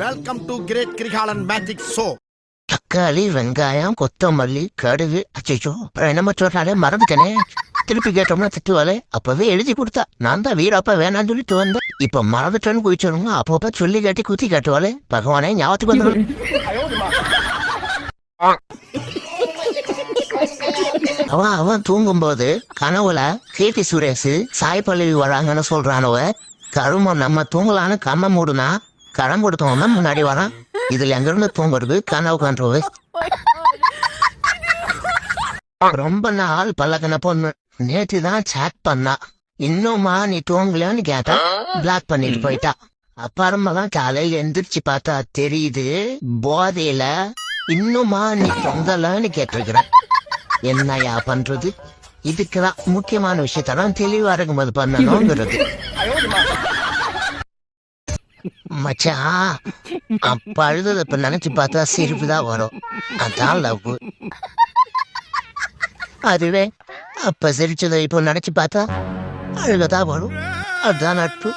Welcome to great Kirikalan magic show தக்காளி வெங்காயம் கொத்தமல்லி கடுகு. அச்சோ அப்புறம் சொல்றாலே மறந்துட்டேனே. திருப்பி கேட்டோம்னா திட்டுவாளே. அப்பவே எழுதி கொடுத்தா. நான் தான் வீரப்பா வேணாம்னு சொல்லிட்டு வந்தேன். இப்ப மறந்துட்டேன்னு குதிச்சிருங்க அப்பப்ப சொல்லி காட்டி குத்தி காட்டுவாளே. பகவானே ஞாபகத்துக்கு வந்து அவன் அவன் தூங்கும்போது கனவுல கீர்த்தி சுரேஷ் சாய் பல்லவி வராங்கன்னு சொல்றானவ. கருமம் நம்ம தூங்கலான்னு கம்ம மூடுனா கடன் கொடுத்தவன் தான் முன்னாடி வரான் இதுல எங்க இருந்து தூங்குறது கனவு காண்றது ரொம்ப நாள் பழகின பொண்ணு. நேற்று தான் சேட் பண்ணா. இன்னுமா நீ தூங்கலையான்னு கேட்டா பிளாக் பண்ணிட்டு போயிட்டா. அப்புறமா தான் காலையில எந்திரிச்சு பார்த்தா தெரியுது போதையில இன்னுமா நீ தொங்கலன்னு கேட்டிருக்கிறேன். என்னையா பண்றது? இதுக்குதான் முக்கியமான விஷயத்தான் தெளிவா இருக்கும்போது பண்ணணுங்கிறது. மச்சான் அப்ப அழுதத இப்ப நினைச்சு பார்த்தா சிரிப்பு தான் வரும். அதான் லவ் அதுவே அப்ப சிரிச்சதை இப்போ நினைச்சு பார்த்தா அழுகதான் வரும். அதுதான் நட்பு.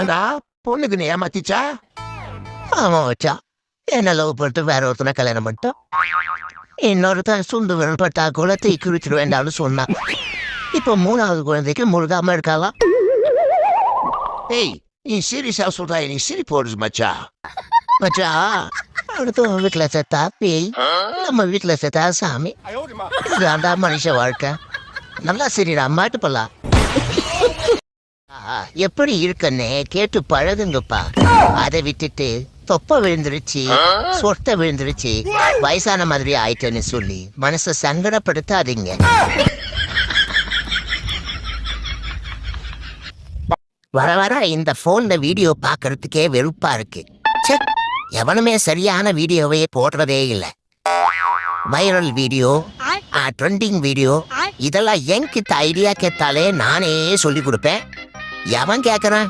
ஏண்டா பொண்ணுக்கு நீ ஏமாத்திச்சா? ஆமா வச்சா என்ன லவ் பண்ணிட்டு வேற ஒருத்தனை கல்யாணம் பண்ணிட்டோம். இன்னொருத்தன் சுண்டு விரல் பட்டா குளத்தை குறிச்சிட வேண்டாம்னு சொன்னான். இப்போ மூணாவது குழந்தைக்கு முழுகாம இருக்கலாம் ஏய் நீ சீரியஸா சொல்றா நீ சிரி போடுது மச்சா மச்சா அடுத்தவங்க வீட்டுல செத்தா பேய் நம்ம வீட்டுல செத்தா சாமி இதுதான்டா மனுஷ வாழ்க்கை நல்லா சரிடா மாட்டு போலாம் எப்படி இருக்கன்னு கேட்டு பழகுங்கப்பா அதை விட்டுட்டு தொப்ப விழுந்துருச்சு சொட்ட விழுந்துருச்சு வயசான மாதிரி ஆயிட்டேன்னு சொல்லி மனசை சங்கடப்படுத்தாதீங்க வர வர இந்த போன்ல வீடியோ பார்க்கறதுக்கே வெறுப்பா இருக்கு. ச்சே எவனுமே சரியான வீடியோவே போடுறதே இல்லை. வைரல் வீடியோ ட்ரெண்டிங் வீடியோ இதெல்லாம் என்கிட்ட ஐடியா கேட்டாலே நானே சொல்லி கொடுப்பேன். எவன் கேக்குறான்?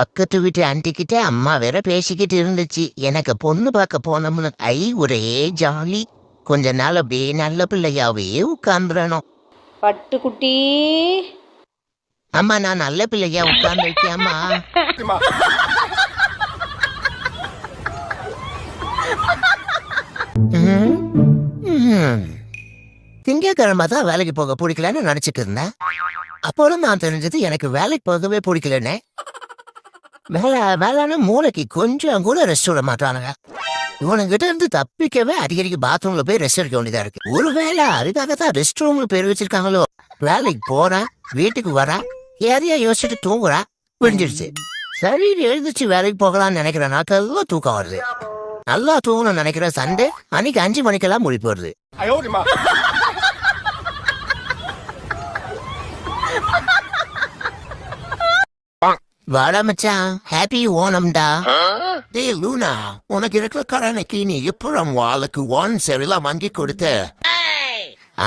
பக்கத்து வீட்டு ஆண்டி கிட்ட அம்மா வேற பேசிக்கிட்டு இருந்துச்சு. எனக்கு பொண்ணு பார்க்க போனோம்னு ஐ ஒரே ஜாலி கொஞ்ச நாள் அப்படியே நல்ல பிள்ளையாவே உட்கார்ந்துடணும். பட்டுக்குட்டி அம்மா நான் நல்ல பிள்ளையா உட்கார்ந்துருக்கேன் அம்மா. ம், ம். திங்கட்கிழமை தான் வேலைக்கு போக பிடிக்கலன்னு நினைச்சிட்டு இருந்தேன். அப்போதான் நான் தெரிஞ்சது எனக்கு வேலைக்கு போகவே பிடிக்கலன்னு. வேலை வேலைன்னு மூளைக்கு கொஞ்சம் கூட ரெஸ்ட் விட மாட்டானுங்க. இவனுங்கிட்ட இருந்து தப்பிக்கவே அடிக்கடிக்கு பாத்ரூம்ல போய் ரெஸ்ட் எடுக்க வேண்டியதா இருக்கு. ஒருவேளை அதுக்காக தான் ரெஸ்ட் ரூம்ல பேர் வச்சிருக்காங்களோ? வேலைக்கு போறா வீட்டுக்கு வரா ஏதையா யோசிச்சுட்டு தூங்குறா விடிஞ்சிருச்சு. சரி எழுந்திரிச்சு வேலைக்கு போகலாம்னு நினைக்கிற நாட்கள்லாம் தூக்கம் வருது. நல்லா தூங்கணும்னு நினைக்கிற சண்டே அன்னைக்கு அஞ்சு மணிக்கெல்லாம் முடி வருது. வாடா மச்சான். ஹாப்பி ஓணம்டா. டேய் லூனா உனக்கு இருக்கிற கடனைக்கு நீ எப்பறம் வாளுக்கு ஒன் சரிலாம் வாங்கி கொடுத்த.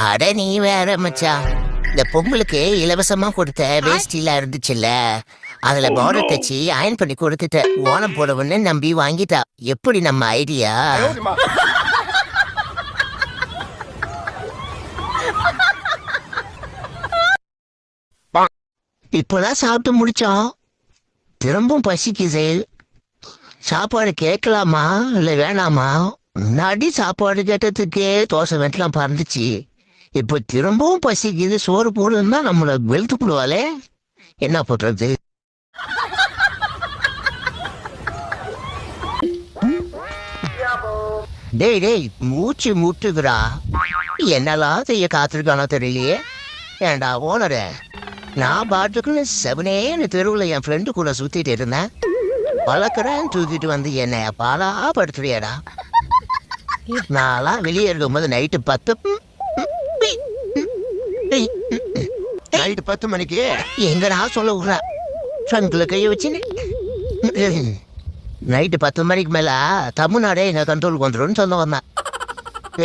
அட நீ வேற மச்சான். இந்த பொங்கலுக்கு இலவசமா கொடுத்த வேஷ்டிலாம் இருந்துச்சுல்ல. அதுல பார்டர் தச்சு அயன் பண்ணி கொடுத்துட்ட ஓணம் போடவுன்னு நம்பி வாங்கிட்டா. எப்படி நம்ம ஐடியா இப்பதான் சாப்பிட்டு முடிச்சோம். திரும்பவும் பசிக்குது. சாப்பாடு கேட்கலாமா? இல்லை வேணாமா? முன்னாடி சாப்பாடு கேட்டதுக்கே தோசை வெட்டலாம் பறந்துச்சு. இப்போ திரும்பவும் பசிக்குது. சோறு போடுன்னா நம்மளை வெளுத்து போடுவாளே. என்ன பண்ணுறது டேய் டேய் மூச்சு முட்டுதுடா. என்னெல்லாம் செய்ய காத்திருக்கானோ தெரியலையே. ஏண்டா ஓனரே? நான் பாட்டுக்குன்னு செவனேன்னு தெருவில் என் ஃப்ரெண்டு கூட சுத்திட்டு இருந்தேன். வளர்க்குறேன் தூக்கிட்டு வந்து என்னைய பாலா படுத்துறியடா நான்லாம் வெளியே இருக்கும்போது நைட்டு பத்து நைட்டு பத்து மணிக்கு? எங்கடா சொல்ல விடுற ட்ரங்க்ல கைய வச்சு நைட்டு பத்து மணிக்கு மேல தமிழ்நாடே எங்க கண்ட்ரோலுக்கு வந்துடும் சொல்ல வந்தேன்.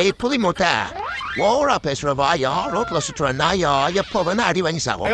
ஏய் புலி மூட்டை. ஓவரா பேசுறவா யார் ரோட்ல சுற்றுற நாயா எப்போ வேணா அடி வாங்கி சாகும்